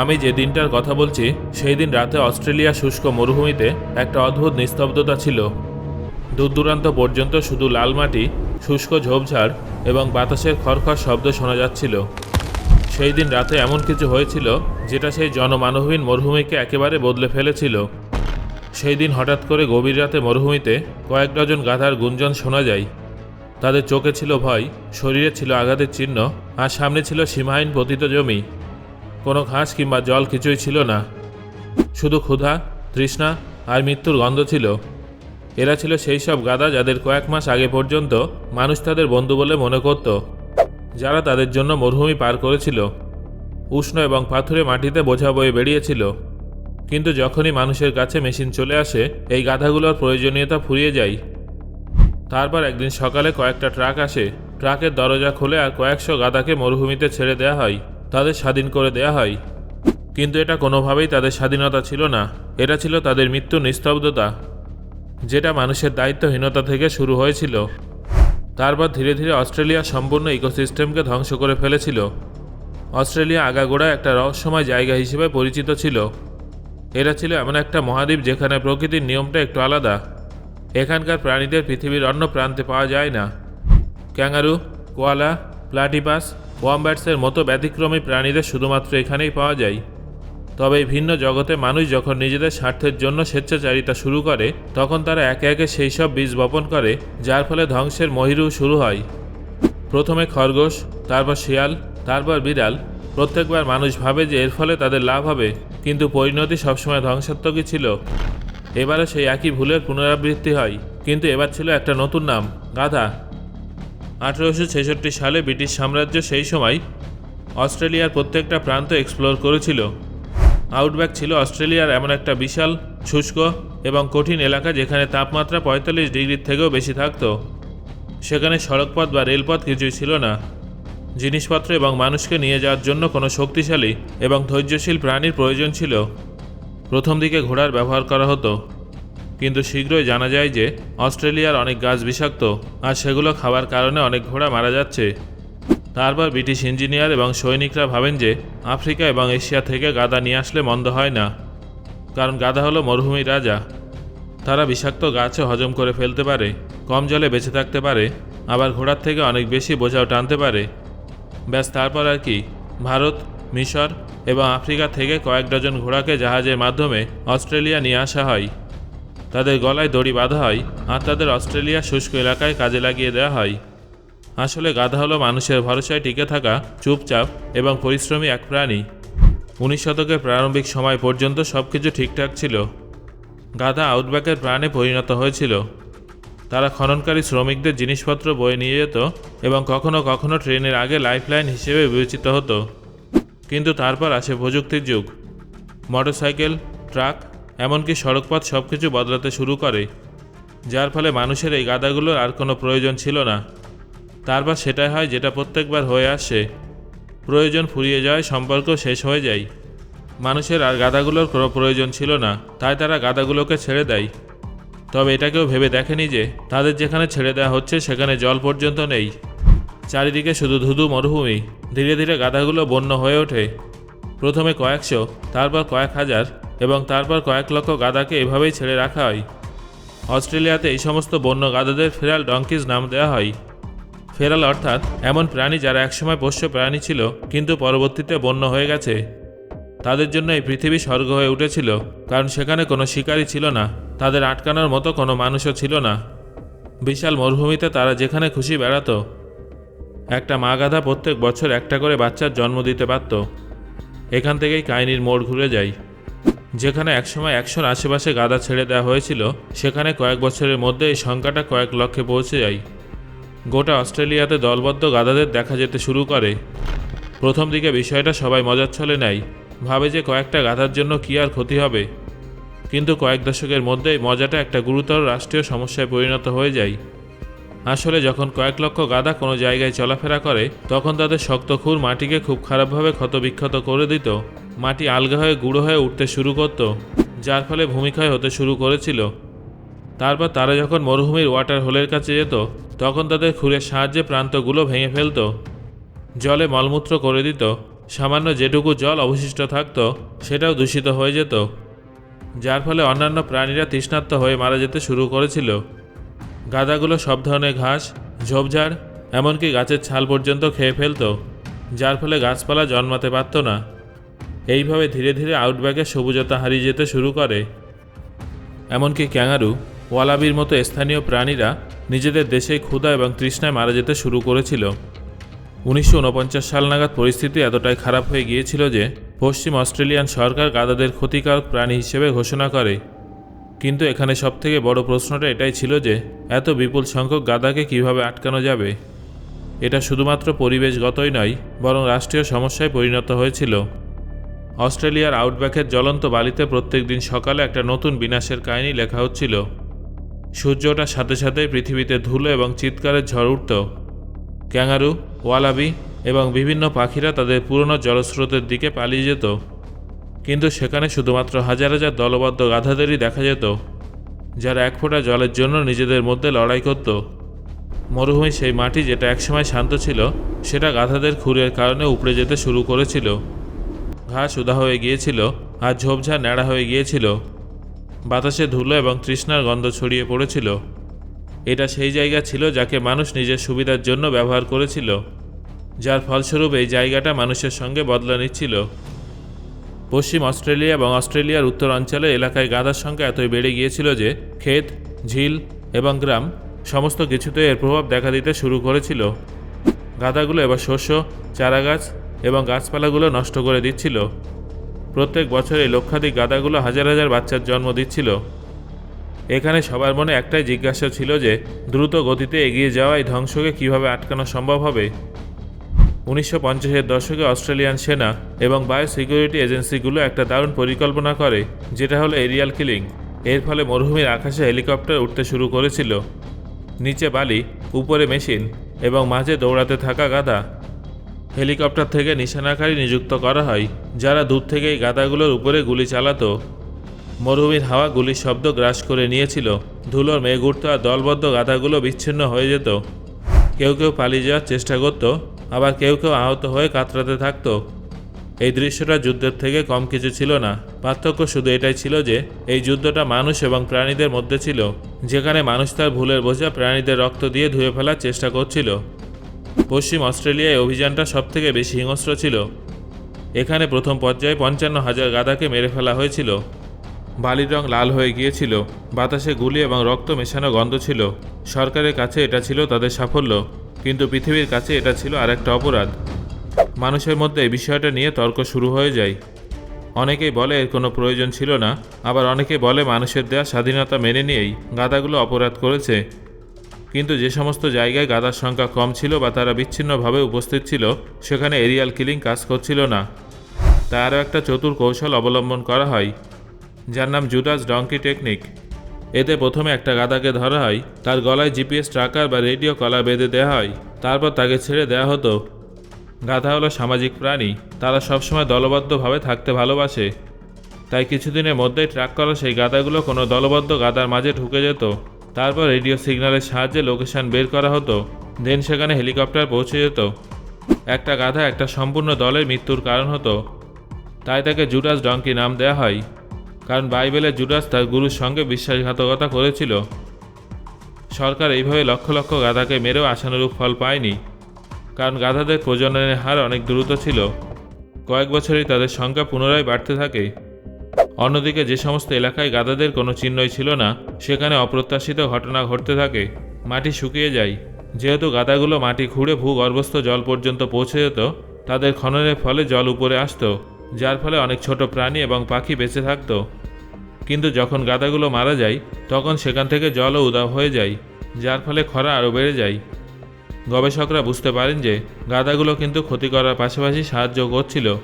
আমি যে দিনটার কথা বলছি, সেই দিন রাতে অস্ট্রেলিয়া শুষ্ক মরুভূমিতে একটা অদ্ভুত নিস্তব্ধতা ছিল। দূর দূরান্ত পর্যন্ত শুধু লাল মাটি, শুষ্ক ঝোপঝাড় এবং বাতাসের খরখর শব্দ শোনা যাচ্ছিল। সেই দিন রাতে এমন কিছু হয়েছিল, যেটা সেই জনমানবহীন মরুভূমিকে একেবারে বদলে ফেলেছিল। সেই দিন হঠাৎ করে গভীর রাতে মরুভূমিতে কয়েক ডজন গাধার গুঞ্জন শোনা যায়। তাদের চোখে ছিল ভয়, শরীরে ছিল আঘাতের চিহ্ন, আর সামনে ছিল সীমাহীন পতিত জমি। কোনো ঘাস কিংবা জল কিছুই ছিল না। শুধু ক্ষুধা, তৃষ্ণা আর মৃত্যুর গন্ধ ছিল। এরা ছিল সেই সব গাদা যাদের কয়েক মাস আগে পর্যন্ত মানুষ তাদের বন্ধু বলে মনে করত, যারা তাদের জন্য মরুভূমি পার করেছিল। উষ্ণ এবং পাথুরে মাটিতে বোঝা বয়ে বেরিয়েছিল কিন্তু যখনই মানুষের কাছে মেশিন চলে আসে, এই গাধাগুলোর প্রয়োজনীয়তা ফুরিয়ে যায়। তারপর একদিন সকালে কয়েকটা ট্রাক আসে। ট্রাকের দরজা খুলে আর কয়েকশো গাদাকে মরুভূমিতে ছেড়ে দেওয়া হয়। তাদের স্বাধীন করে দেয়া হয়। কিন্তু এটা কোনোভাবেই তাদের স্বাধীনতা ছিল না। এটা ছিল তাদের মৃত্যু নিস্তব্ধতা, যেটা মানুষের দায়িত্বহীনতা থেকে শুরু হয়েছিল। তারপর ধীরে ধীরে অস্ট্রেলিয়া সম্পূর্ণ ইকোসিস্টেমকে ধ্বংস করে ফেলেছিল। অস্ট্রেলিয়া আগাগোড়া একটা রহস্যময় জায়গা হিসেবে পরিচিত ছিল। এটা ছিল এমন একটা মহাদ্বীপ যেখানে প্রকৃতির নিয়মটা একটু আলাদা। এখানকার প্রাণীদের পৃথিবীর অন্য প্রান্তে পাওয়া যায় না। ক্যাঙ্গারু, কোয়ালা, প্লাটিপাস ওয়াম্ব্যাটসের মতো ব্যতিক্রমী প্রাণীদের শুধুমাত্র এখানেই পাওয়া যায়। তবে এই ভিন্ন জগতে মানুষ যখন নিজেদের স্বার্থের জন্য স্বেচ্ছাচারিতা শুরু করে, তখন তারা একে একে সেই সব বীজ বপন করে, যার ফলে ধ্বংসের মহিরু শুরু হয়। প্রথমে খরগোশ, তারপর শিয়াল, তারপর বিড়াল। প্রত্যেকবার মানুষ ভাবে যে এর ফলে তাদের লাভ হবে, কিন্তু পরিণতি সবসময় ধ্বংসাত্মকই ছিল। এবারও সেই একই ভুলের পুনরাবৃত্তি হয়, কিন্তু এবার ছিল একটা নতুন নাম, গাধা। আঠেরোশো ছেষট্টি সালে ব্রিটিশ সাম্রাজ্য সেই সময় অস্ট্রেলিয়ার প্রত্যেকটা প্রান্ত এক্সপ্লোর করেছিল। আউটব্যাক ছিল অস্ট্রেলিয়ার এমন একটা বিশাল, শুষ্ক এবং কঠিন এলাকা যেখানে তাপমাত্রা পঁয়তাল্লিশ ডিগ্রির থেকেও বেশি থাকতো। সেখানে সড়কপথ বা রেলপথ কিছুই ছিল না। জিনিসপত্র এবং মানুষকে নিয়ে যাওয়ার জন্য কোনো শক্তিশালী এবং ধৈর্যশীল প্রাণীর প্রয়োজন ছিল। প্রথম দিকে ঘোড়ার ব্যবহার করা হতো। কিন্তু শীঘ্রই জানা যায় যে অস্ট্রেলিয়ার অনেক গাছ বিষাক্ত আর সেগুলো খাওয়ার কারণে অনেক ঘোড়া মারা যাচ্ছে। তারপর ব্রিটিশ ইঞ্জিনিয়ার এবং সৈনিকরা ভাবেন যে আফ্রিকা এবং এশিয়া থেকে গাদা নিয়ে আসলে মন্দ হয় না, কারণ গাদা হলো মরুভূমির রাজা। তারা বিষাক্ত গাছও হজম করে ফেলতে পারে, কম জলে বেঁচে থাকতে পারে, আবার ঘোড়ার থেকে অনেক বেশি বোঝাও টানতে পারে। ব্যাস, তারপর আর কি। ভারত, মিশর এবং আফ্রিকা থেকে কয়েক ডজন ঘোড়াকে জাহাজের মাধ্যমে অস্ট্রেলিয়া নিয়ে আসা হয়। তাদের গলায় দড়ি বাঁধা হয় আর তাদের অস্ট্রেলিয়া শুষ্ক এলাকায় কাজে লাগিয়ে দেওয়া হয়। আসলে গাধা হলো মানুষের ভরসায় টিকে থাকা, চুপচাপ এবং পরিশ্রমী এক প্রাণী। উনিশ শতকের প্রারম্ভিক সময় পর্যন্ত সব কিছু ঠিকঠাক ছিল। গাধা আউটব্যাকের প্রাণে পরিণত হয়েছিল। তারা খননকারী শ্রমিকদের জিনিসপত্র বয়ে নিয়ে যেত এবং কখনো কখনো ট্রেনের আগে লাইফলাইন হিসেবে বিবেচিত হতো। কিন্তু তারপর আসে প্রযুক্তির যুগ। মোটরসাইকেল, ট্রাক এমনকি সড়কপথ সব কিছু বদলাতে শুরু করে, যার ফলে মানুষের এই গাদাগুলোর আর কোনো প্রয়োজন ছিল না। তারপর সেটাই হয় যেটা প্রত্যেকবার হয়ে আসে। প্রয়োজন ফুরিয়ে যায় সম্পর্ক শেষ হয়ে যায়। মানুষের আর গাদাগুলোর কোনো প্রয়োজন ছিল না, তাই তারা গাদাগুলোকে ছেড়ে দেয়। তবে এটাকেও ভেবে দেখেনি যে তাদের যেখানে ছেড়ে দেওয়া হচ্ছে সেখানে জল পর্যন্ত নেই। চারিদিকে শুধু ধুধু মরুভূমি। ধীরে ধীরে গাধাগুলো বন্য হয়ে ওঠে। প্রথমে কয়েকশো, তারপর কয়েক হাজার এবং তারপর কয়েক লক্ষ গাদাকে এভাবেই ছেড়ে রাখা হয়। অস্ট্রেলিয়াতে এই সমস্ত বন্য গাদাদের ফেরাল ডঙ্কিজ নাম দেওয়া হয়। ফেরাল অর্থাৎ এমন প্রাণী যারা একসময় পোষ্য প্রাণী ছিল, কিন্তু পরবর্তীতে বন্য হয়ে গেছে। তাদের জন্য এই পৃথিবী স্বর্গ হয়ে উঠেছিল, কারণ সেখানে কোনো শিকারী ছিল না, তাদের আটকানোর মতো কোনো মানুষও ছিল না। বিশাল মরুভূমিতে তারা যেখানে খুশি বেড়াতো। একটা মা গাধা প্রত্যেক বছর একটা করে বাচ্চার জন্ম দিতে পারত। এখান থেকেই কাহিনীর মোড় ঘুরে যায়। যেখানে একসময় একশোর আশেপাশে গাদা ছেড়ে দেওয়া হয়েছিল, সেখানে কয়েক বছরের মধ্যে এই সংখ্যাটা কয়েক লক্ষে পৌঁছে যায়। গোটা অস্ট্রেলিয়াতে দলবদ্ধ গাধাদের দেখা যেতে শুরু করে। প্রথম দিকে বিষয়টা সবাই মজার ছলে নেয়, ভাবে যে কয়েকটা গাধার জন্য কী আর ক্ষতি হবে। কিন্তু কয়েক দশকের মধ্যেই মজাটা একটা গুরুতর রাষ্ট্রীয় সমস্যায় পরিণত হয়ে যায়। আসলে যখন কয়েক লক্ষ গাদা কোনো জায়গায় চলাফেরা করে, তখন তাদের শক্ত খুর মাটিকে খুব খারাপভাবে ক্ষতবিক্ষত করে দিত। মাটি আলগা হয়ে গুঁড়ো হয়ে উঠতে শুরু করত, যার ফলে ভূমিক্ষয় হতে শুরু করেছিল। তারপর তারা যখন মরুভূমির ওয়াটার হোলের কাছে যেত, তখন তাদের খুরের সাহায্যে প্রান্তগুলো ভেঙে ফেলত। জলে মলমূত্র করে দিত, সামান্য যেটুকু জল অবশিষ্ট থাকত, সেটাও দূষিত হয়ে যেত। যার ফলে অন্যান্য প্রাণীরা তৃষ্ণার্ত হয়ে মারা যেতে শুরু করেছিল। গাদাগুলো সব ধরনের ঘাস, ঝোপঝাড়, এমনকি গাছের ছাল পর্যন্ত খেয়ে ফেলতো, যার ফলে গাছপালা জন্মাতে পারত না। এইভাবে ধীরে ধীরে আউটব্যাকের সবুজতা হারিয়ে যেতে শুরু করে। এমনকি ক্যাঙারু ওয়ালাবির মতো স্থানীয় প্রাণীরা নিজেদের দেশেই ক্ষুধা এবং তৃষ্ণায় মারা যেতে শুরু করেছিল। উনিশশো উনপঞ্চাশ সাল নাগাদ পরিস্থিতি এতটাই খারাপ হয়ে গিয়েছিল যে পশ্চিম অস্ট্রেলিয়ান সরকার গাদাদের ক্ষতিকারক প্রাণী হিসেবে ঘোষণা করে। কিন্তু এখানে সবথেকে বড় প্রশ্নটা এটাই ছিল যে, এত বিপুল সংখ্যক গাদাকে কীভাবে আটকানো যাবে? এটা শুধুমাত্র পরিবেশগতই নয়, বরং রাষ্ট্রীয় সমস্যায় পরিণত হয়েছিল। অস্ট্রেলিয়ার আউটব্যাকের জ্বলন্ত বালিতে প্রত্যেক দিন সকালে একটা নতুন বিনাশের কাহিনী লেখা হচ্ছিল। সূর্য ওঠার সাথে সাথে পৃথিবীতে ধুলো এবং চিৎকারের ঝড় উঠত। ক্যাঙ্গারু, ওয়ালাবি এবং বিভিন্ন পাখিরা তাদের পুরনো জলস্রোতের দিকে পালিয়ে যেত। কিন্তু সেখানে শুধুমাত্র হাজার হাজার দলবদ্ধ গাধাদেরই দেখা যেত, যারা এক ফোঁটা জলের জন্য নিজেদের মধ্যে লড়াই করত। মরুভূমি সেই মাটি যেটা একসময় শান্ত ছিল, সেটা গাধাদের খুরের কারণে উপড়ে যেতে শুরু করেছিল। ঘাস উদা হয়ে গিয়েছিল আর ঝোপঝাড় ন্যাড়া হয়ে গিয়েছিল। বাতাসে ধুলো এবং তৃষ্ণার গন্ধ ছড়িয়ে পড়েছিল। এটা সেই জায়গা ছিল যাকে মানুষ নিজের সুবিধার জন্য ব্যবহার করেছিল, যার ফলস্বরূপ এই জায়গাটা মানুষের সঙ্গে বদলা নিচ্ছিল। পশ্চিম অস্ট্রেলিয়া এবং অস্ট্রেলিয়ার উত্তর অঞ্চলে এলাকায় গাদার সংখ্যা এতই বেড়ে গিয়েছিল যে ক্ষেত, ঝিল এবং গ্রাম সমস্ত কিছুতে এর প্রভাব দেখা দিতে শুরু করেছিল। গাঁদাগুলো এবার শস্য, চারাগাছ এবং গাছপালাগুলো নষ্ট করে দিচ্ছিল। প্রত্যেক বছরে লক্ষাধিক গাদাগুলো হাজার হাজার বাচ্চার জন্ম দিচ্ছিল। এখানে সবার মনে একটাই জিজ্ঞাসা ছিল যে, দ্রুত গতিতে এগিয়ে যাওয়ায় ধ্বংসকে কীভাবে আটকানো সম্ভব হবে? উনিশশো পঞ্চাশের দশকে অস্ট্রেলিয়ান সেনা এবং বায়ো সিকিউরিটি এজেন্সিগুলো একটা দারুণ পরিকল্পনা করে, যেটা হলো এরিয়াল কিলিং। এর ফলে মরুভূমির আকাশে হেলিকপ্টার উঠতে শুরু করেছিল। নিচে বালি, উপরে মেশিন এবং মাঝে দৌড়াতে থাকা গাদা হেলিকপ্টার থেকে নিশানাকারী নিযুক্ত করা হয়, যারা দূর থেকে এই গাদাগুলোর উপরে গুলি চালাতো। মরুভূমির হাওয়া গুলির শব্দ গ্রাস করে নিয়েছিল। ধুলোর মেঘ উঠত আর দলবদ্ধ গাদাগুলো বিচ্ছিন্ন হয়ে যেত। কেউ কেউ পালিয়ে যাওয়ার চেষ্টা করত, আবার কেউ কেউ আহত হয়ে কাতরাতে থাকতো। এই দৃশ্যটা যুদ্ধের থেকে কম কিছু ছিল না। পার্থক্য শুধু এটাই ছিল যে, এই যুদ্ধটা মানুষ এবং প্রাণীদের মধ্যে ছিল, যেখানে মানুষ তার ভুলের বোঝা প্রাণীদের রক্ত দিয়ে ধুয়ে ফেলার চেষ্টা করছিল। পশ্চিম অস্ট্রেলিয়ায় অভিযানটা সবথেকে বেশি হিংস্র ছিল। এখানে প্রথম পর্যায়ে পঞ্চান্ন হাজার গাদাকে মেরে ফেলা হয়েছিল। বালির রং লাল হয়ে গিয়েছিল, বাতাসে গুলি এবং রক্ত মেশানো গন্ধ ছিল। সরকারের কাছে এটা ছিল তাদের সাফল্য, কিন্তু পৃথিবীর কাছে এটা ছিল আরেকটা অপরাধ। মানুষের মধ্যে এই বিষয়টা নিয়ে তর্ক শুরু হয়ে যায়। অনেকেই বলে এর কোনো প্রয়োজন ছিল না, আবার অনেকে বলে মানুষের দেয়া স্বাধীনতা মেনে নিয়েই গাদাগুলো অপরাধ করেছে। কিন্তু যে সমস্ত জায়গায় গাদার সংখ্যা কম ছিল বা তারা বিচ্ছিন্নভাবে উপস্থিত ছিল, সেখানে এরিয়াল কিলিং কাজ করছিল না। তাই আরও একটা চতুর কৌশল অবলম্বন করা হয়, যার নাম জুডাস ডঙ্কি টেকনিক। এতে প্রথমে একটা গাদাকে ধরা হয়, তার গলায় জিপিএস ট্রাকার বা রেডিও কলা বেঁধে দেওয়া হয়, তারপর তাকে ছেড়ে দেওয়া হতো। গাধা হলো সামাজিক প্রাণী, তারা সবসময় দলবদ্ধভাবে থাকতে ভালোবাসে। তাই কিছুদিনের মধ্যেই ট্র্যাক করা সেই গাদাগুলো কোনো দলবদ্ধ গাদার মাঝে ঢুকে যেত। তারপর রেডিও সিগন্যালের সাহায্যে লোকেশন বের করা হতো, দেন সেখানে হেলিকপ্টার পৌঁছে যেত। একটা গাধা একটা সম্পূর্ণ দলের মৃত্যুর কারণ হতো। তাই তাকে জুডাস ডঙ্কি নাম দেওয়া হয়, কারণ বাইবেলে জুডাস তার গুরুর সঙ্গে বিশ্বাসঘাতকতা করেছিল। সরকার এইভাবে লক্ষ লক্ষ গাধাকে মেরেও আশানুরূপ ফল পায়নি, কারণ গাধাদের প্রজননের হার অনেক দ্রুত ছিল। কয়েক বছরেই তাদের সংখ্যা পুনরায় বাড়তে থাকে। অন্যদিকে যে সমস্ত এলাকায় গাধাদের কোনো চিহ্নই ছিল না, সেখানে অপ্রত্যাশিত ঘটনা ঘটতে থাকে, মাটি শুকিয়ে যায়। যেহেতু গাদাগুলো মাটি খুঁড়ে ভূগর্ভস্থ জল পর্যন্ত পৌঁছে যেত, তাদের খননের ফলে জল উপরে আসতো, যার ফলে অনেক ছোট প্রাণী এবং পাখি বেঁচে থাকতো। কিন্তু যখন গাদাগুলো মারা যায়, তখন সেখান থেকে জলও উদাও হয়ে যায়, যার ফলে খরা আরও বেড়ে যায়। গবেষকরা বুঝতে পারেন যে, গাদাগুলো কিন্তু ক্ষতি করার পাশাপাশি সাহায্য করছিল।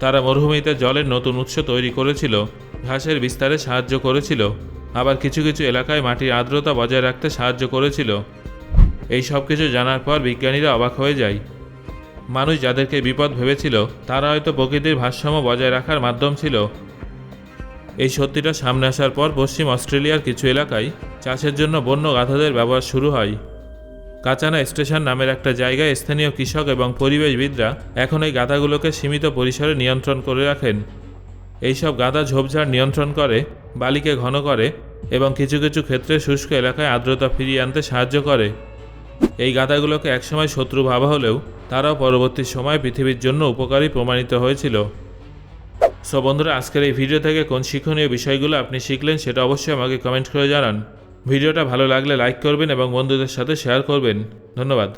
তারা মরুভূমিতে জলের নতুন উৎস তৈরি করেছিল, ঘাসের বিস্তারে সাহায্য করেছিল, আবার কিছু কিছু এলাকায় মাটির আর্দ্রতা বজায় রাখতে সাহায্য করেছিল। এই সব কিছু জানার পর বিজ্ঞানীরা অবাক হয়ে যায়। মানুষ যাদেরকে বিপদ ভেবেছিল, তারা হয়তো প্রকৃতির ভারসাম্য বজায় রাখার মাধ্যম ছিল। এই সত্যিটা সামনে আসার পর পশ্চিম অস্ট্রেলিয়ার কিছু এলাকায় চাষের জন্য বন্য গাধাদের ব্যবহার শুরু হয়। কাচানা স্টেশন নামের একটা জায়গায় স্থানীয় কৃষক এবং পরিবেশবিদরা এখন এই গাদাগুলোকে সীমিত পরিসরে নিয়ন্ত্রণ করে রাখেন। এইসব গাদা ঝোপঝাড় নিয়ন্ত্রণ করে, বালিকে ঘন করে এবং কিছু কিছু ক্ষেত্রে শুষ্ক এলাকায় আর্দ্রতা ফিরিয়ে আনতে সাহায্য করে। এই গাদাগুলোকে একসময় শত্রু ভাবা হলেও তারাও পরবর্তী সময় পৃথিবীর জন্য উপকারী প্রমাণিত হয়েছিল। সো বন্ধুরা, আজকের এই ভিডিও থেকে কোন শিক্ষণীয় বিষয়গুলো আপনি শিখলেন সেটা অবশ্যই আমাকে কমেন্ট করে জানান। ভিডিওটা ভালো লাগলে লাইক করবেন এবং বন্ধুদের সাথে শেয়ার করবেন। ধন্যবাদ।